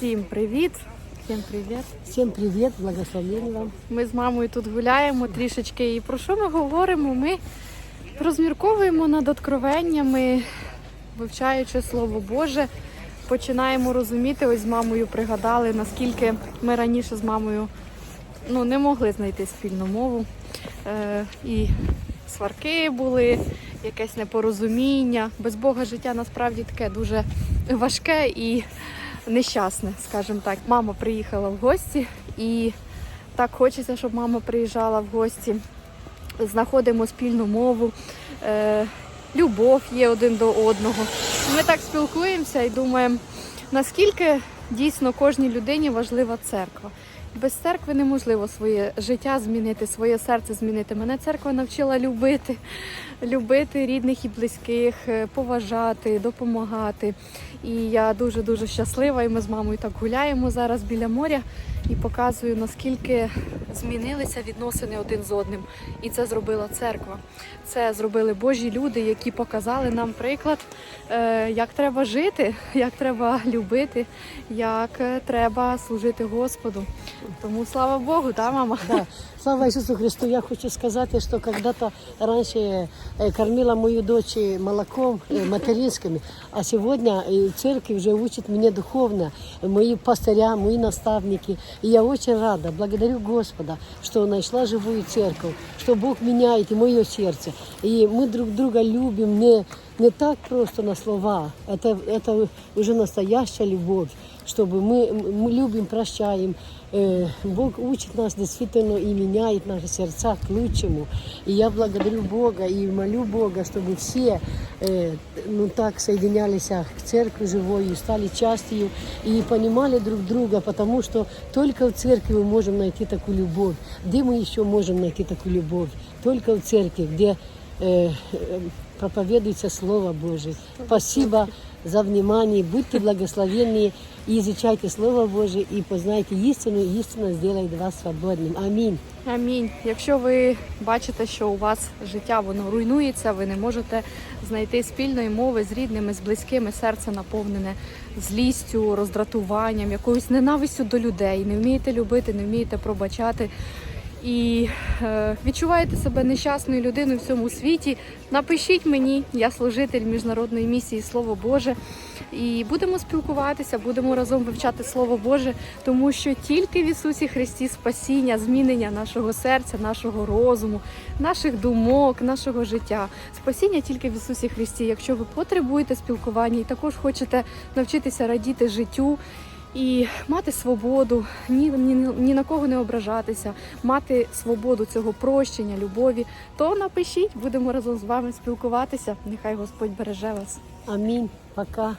Всім привіт! Всім привіт! Всем привет, благословения вам. Ми з мамою тут гуляємо трішечки. І про що ми говоримо? Ми розмірковуємо над откровеннями, вивчаючи Слово Боже, починаємо розуміти. Ось з мамою пригадали, наскільки ми раніше з мамою ну, не могли знайти спільну мову. Е, і сварки були, якесь непорозуміння. Без Бога життя насправді таке дуже важке і нещасне, скажімо так. Мама приїхала в гості і так хочеться, щоб мама приїжджала в гості. Знаходимо спільну мову, е, любов є один до одного. Ми так спілкуємося і думаємо, наскільки дійсно кожній людині важлива церква. Без церкви неможливо своє життя змінити, своє серце змінити. Мене церква навчила любити, любити рідних і близьких, е, поважати, допомагати. І я дуже дуже щаслива. І ми з мамою так гуляємо зараз біля моря і показую, наскільки змінилися відносини один з одним. І це зробила церква. Це зробили Божі люди, які показали нам приклад, е, як треба жити, як треба любити, як е, треба служити Господу. Тому слава Богу, та мама. Да, слава Иисусу Христу. Я хочу сказать, что когда-то раньше э, кормила мою дочь молоком э, материнским, а сегодня э, церковь уже учит меня духовно, мои пастыря, мои наставники. И я очень рада, благодарю Господа, что нашла живую церковь, что Бог меняет мое сердце. И мы друг друга любим не, не так просто на слова, это, это уже настоящая любовь, чтобы мы, мы любим, прощаем, Э, Бог учит нас действительно и меняет наши сердца к лучшему. И я благодарю Бога и молю Бога, чтобы все э, ну, так соединялись к церкви живой и стали частью и понимали друг друга, потому что только в церкви мы можем найти такую любовь. Где мы еще можем найти такую любовь? Только в церкви, где э, э, проповедуется Слово Божие. Спасибо за внимание. Будьте благословенны и изучайте Слово Божие и познайте истину, и истина сделает вас свободным. Аминь. Амінь. Якщо ви бачите, що у вас життя воно руйнується, ви не можете знайти спільної мови з рідними, з близькими, серце наповнене злістю, роздратуванням, якоюсь ненавистю до людей, не вмієте любити, не вмієте пробачати. І е, відчуваєте себе нещасною людиною в цьому світі. Напишіть мені, я служитель міжнародної місії Слово Боже. І будемо спілкуватися, будемо разом вивчати Слово Боже, тому що тільки в Ісусі Христі спасіння, змінення нашого серця, нашого розуму, наших думок, нашого життя. Спасіння тільки в Ісусі Христі. Якщо ви потребуєте спілкування і також хочете навчитися радіти життю. І мати свободу, ні, ні, ні на кого не ображатися, мати свободу цього прощення, любові, то напишіть, будемо разом з вами спілкуватися. Нехай Господь береже вас. Амінь. Пока.